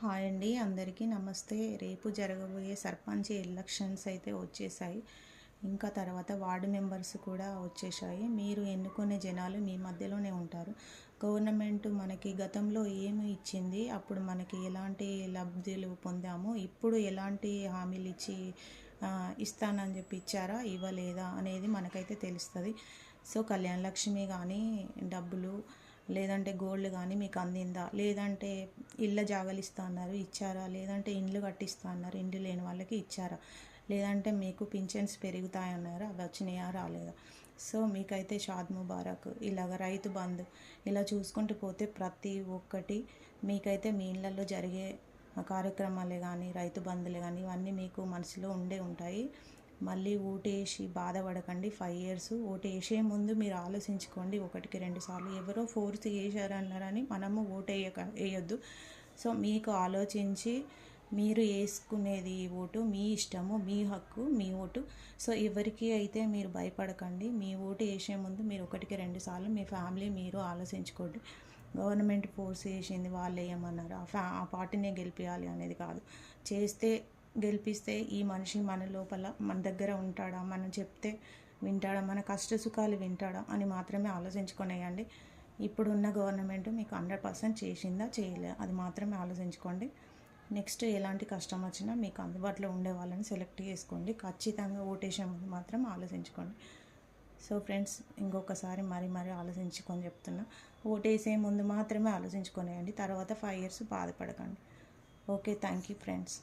Hi అండి. అందరికీ నమస్తే. రేపు జరగబోయే సర్పంచ్ ఎలక్షన్స్ అయితే వచ్చేసాయి ఇంకా తర్వాత వార్డు మెంబర్స్ కూడా వచ్చేసాయి మీరు ఎన్నుకునే జనాలు మీ మధ్యలోనే ఉంటారు. గవర్నమెంట్ మనకి గతంలో ఏమి ఇచ్చింది? అప్పుడు మనకి ఎలాంటి లబ్ధులు పొందాము? ఇప్పుడు ఎలాంటి హామీలు ఇచ్చి ఇస్తానని చెప్పి ఇచ్చారా? ఇవ్వలేదా? అనేది మనకైతే తెలుస్తుంది. సో కళ్యాణ లక్ష్మి కానీ డబ్బులు లేదంటే గోల్డ్ కానీ మీకు అందిందా? లేదంటే ఇళ్ళ జాగలిస్తా అన్నారు ఇచ్చారా? లేదంటే ఇండ్లు కట్టిస్తా అన్నారు ఇండ్లు లేని వాళ్ళకి ఇచ్చారా? లేదంటే మీకు పింఛన్స్ పెరుగుతాయన్నారు అవి వచ్చినాయా? రాలేదా? సో మీకైతే షాద్ ముబారక్ ఇలాగ రైతు బంధు ఇలా చూసుకుంటూ పోతే ప్రతి ఒక్కటి మీకైతే మీ ఇళ్ళల్లో జరిగే కార్యక్రమాలే కానీ రైతు బంధులే కానీ ఇవన్నీ మీకు మనసులో ఉండే ఉంటాయి. మళ్ళీ ఓటేసి బాధపడకండి ఫైవ్ ఇయర్స్. ఓటేసే వేసే ముందు మీరు ఆలోచించుకోండి ఒకటికి రెండు సార్లు. ఎవరో ఫోర్స్ వేసారన్నారని మనము ఓటు వేయక వేయొద్దు. సో మీకు ఆలోచించి మీరు వేసుకునేది ఓటు మీ ఇష్టము మీ హక్కు మీ ఓటు. సో ఎవరికి అయితే మీరు భయపడకండి మీ ఓటు వేసే ముందు మీరు ఒకటికి రెండు సార్లు మీ ఫ్యామిలీ మీరు ఆలోచించుకోండి. గవర్నమెంట్ ఫోర్స్ చేసింది వాళ్ళు ఏమన్నారు? ఆ ఫ్యా ఆ పార్టీనే గెలిపించాలి అనేది కాదు. చేస్తే గెలిపిస్తే ఈ మనిషి మన లోపల మన దగ్గర ఉంటాడా? మనం చెప్తే వింటాడా? మన కష్ట సుఖాలు వింటాడా? అని మాత్రమే ఆలోచించుకునేయండి. ఇప్పుడున్న గవర్నమెంట్ మీకు హండ్రెడ్ పర్సెంట్ చేసిందా? చేయలే. అది మాత్రమే ఆలోచించుకోండి. నెక్స్ట్ ఎలాంటి కష్టం వచ్చినా మీకు అందుబాటులో ఉండే వాళ్ళని సెలెక్ట్ చేసుకోండి. ఖచ్చితంగా ఓటేసే ముందు మాత్రం ఆలోచించుకోండి. సో ఫ్రెండ్స్ ఇంకొకసారి మరీ మరీ ఆలోచించుకొని చెప్తున్నా. ఓటేసే ముందు మాత్రమే ఆలోచించుకొనేయండి. తర్వాత ఫైవ్ ఇయర్స్ బాధపడకండి. Okay thank you friends.